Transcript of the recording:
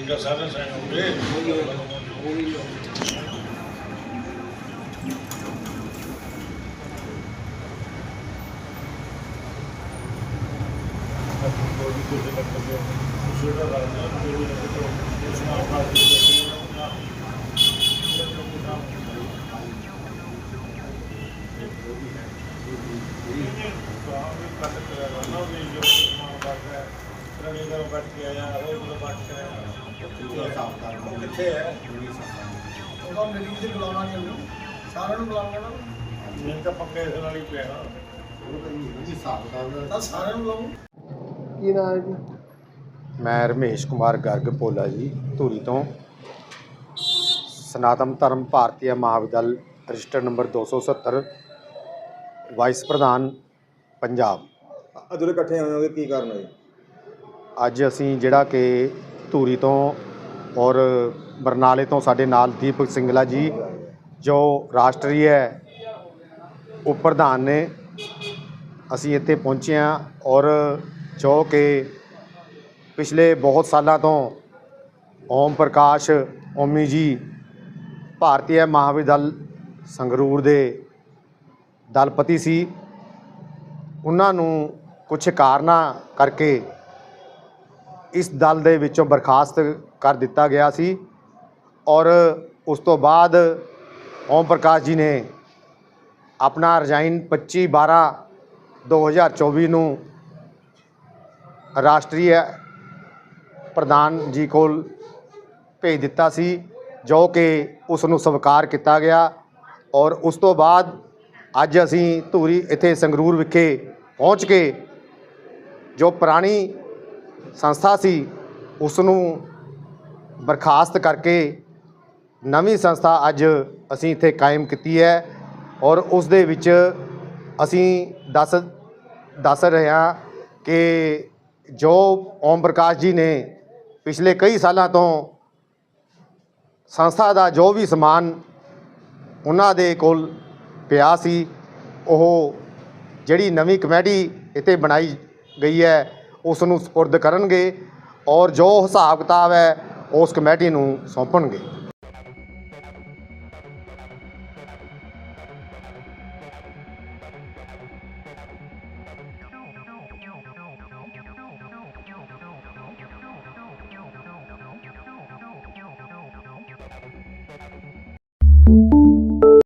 ఇంకా సర్వీస్ ఆయన ఉండి Thank you. ਠੀਕ ਆ ਸਾਰੇ ਸਾਈਨ ਹੋ ਗਏ ਕਿੱਥੇ ਹੈ ਉਹਦਾ ਮੀਟਿੰਗ ਤੇ ਬੁਲਾਉਣਾ ਚਾਹੁੰਦੇ ਸਾਰਿਆਂ ਨੂੰ ਬੁਲਾਉਂਗਾ ਨਾ। ਮੈਨੂੰ ਤਾਂ ਪੱਕੇ ਇਸ ਨਾਲ ਹੀ ਪਿਆ। ਤਾਂ ਸਾਰਿਆਂ ਨੂੰ ਬੁਲਾਉਂ। ਕੀ ਨਾਮ ਹੈ ਜੀ? ਮੈਂ ਰਮੇਸ਼ ਕੁਮਾਰ ਗਰਗ ਭੋਲਾ ਜੀ ਧੂਰੀ ਤੋਂ। Sanatan Dharam Bhartiya Mahavidyala register number 270 vice ਪ੍ਰਧਾਨ ਪੰਜਾਬ। ਅੱਜ ਇਕੱਠੇ ਹੋਏ ਹੋਗੇ ਕੀ ਕਾਰਨ ਹੈ ਜੀ? ਅੱਜ ਅਸੀਂ ਜਿਹੜਾ ਕਿ ਧੂਰੀ ਤੋਂ ਔਰ ਬਰਨਾਲੇ ਤੋਂ ਸਾਡੇ ਨਾਲ ਦੀਪਕ ਸਿੰਗਲਾ ਜੀ, ਜੋ ਰਾਸ਼ਟਰੀ ਹੈ ਉਪ ਪ੍ਰਧਾਨ ਨੇ, ਅਸੀਂ ਇੱਥੇ ਪਹੁੰਚੇ ਹਾਂ ਔਰ ਜੋ ਕਿ ਪਿਛਲੇ ਬਹੁਤ ਸਾਲਾਂ ਤੋਂ ਓਮ ਪ੍ਰਕਾਸ਼ ਓਮੀ ਜੀ ਭਾਰਤੀ ਮਹਾਵਿਦਿਆਲ ਸੰਗਰੂਰ ਦੇ ਦਲਪਤੀ ਸੀ। ਉਹਨਾਂ ਨੂੰ ਕੁਝ ਕਾਰਨਾਂ ਕਰਕੇ ਇਸ ਦਲ ਦੇ ਵਿੱਚੋਂ ਬਰਖਾਸਤ ਕਰ ਦਿੱਤਾ ਗਿਆ ਸੀ ਔਰ ਉਸ ਤੋਂ ਬਾਅਦ ਓਮ ਪ੍ਰਕਾਸ਼ ਜੀ ਨੇ ਆਪਣਾ ਰਿਜ਼ਾਈਨ 25 12 2024 ਨੂੰ ਰਾਸ਼ਟਰੀ ਪ੍ਰਧਾਨ ਜੀ ਕੋਲ ਭੇਜ ਦਿੱਤਾ ਸੀ, ਜੋ ਕਿ ਉਸ ਨੂੰ ਸਵੀਕਾਰ ਕੀਤਾ ਗਿਆ ਔਰ ਉਸ ਤੋਂ ਬਾਅਦ ਅੱਜ ਅਸੀਂ ਧੂਰੀ ਇੱਥੇ ਸੰਗਰੂਰ ਵਿਖੇ ਪਹੁੰਚ ਕੇ ਜੋ ਪੁਰਾਣੀ ਸੰਸਥਾ ਸੀ ਉਸ ਨੂੰ ਬਰਖਾਸਤ ਕਰਕੇ ਨਵੀਂ ਸੰਸਥਾ ਅੱਜ ਅਸੀਂ ਇੱਥੇ ਕਾਇਮ ਕੀਤੀ ਹੈ ਔਰ ਉਸ ਦੇ ਵਿੱਚ ਅਸੀਂ ਦੱਸ ਦੱਸ ਰਹੇ ਹਾਂ ਕਿ ਜੋ ਓਮ ਪ੍ਰਕਾਸ਼ ਜੀ ਨੇ ਪਿਛਲੇ ਕਈ ਸਾਲਾਂ ਤੋਂ ਸੰਸਥਾ ਦਾ ਜੋ ਵੀ ਸਮਾਨ ਉਹਨਾਂ ਦੇ ਕੋਲ ਪਿਆ ਸੀ, ਉਹ ਜਿਹੜੀ ਨਵੀਂ ਕਮੇਟੀ ਇੱਥੇ ਬਣਾਈ ਗਈ ਹੈ ਉਸ ਨੂੰ ਸਪੁਰਦ ਕਰਨਗੇ ਔਰ ਜੋ ਹਿਸਾਬ ਕਿਤਾਬ ਹੈ ਉਸ ਕਮੇਟੀ ਨੂੰ ਸੌਂਪਣਗੇ।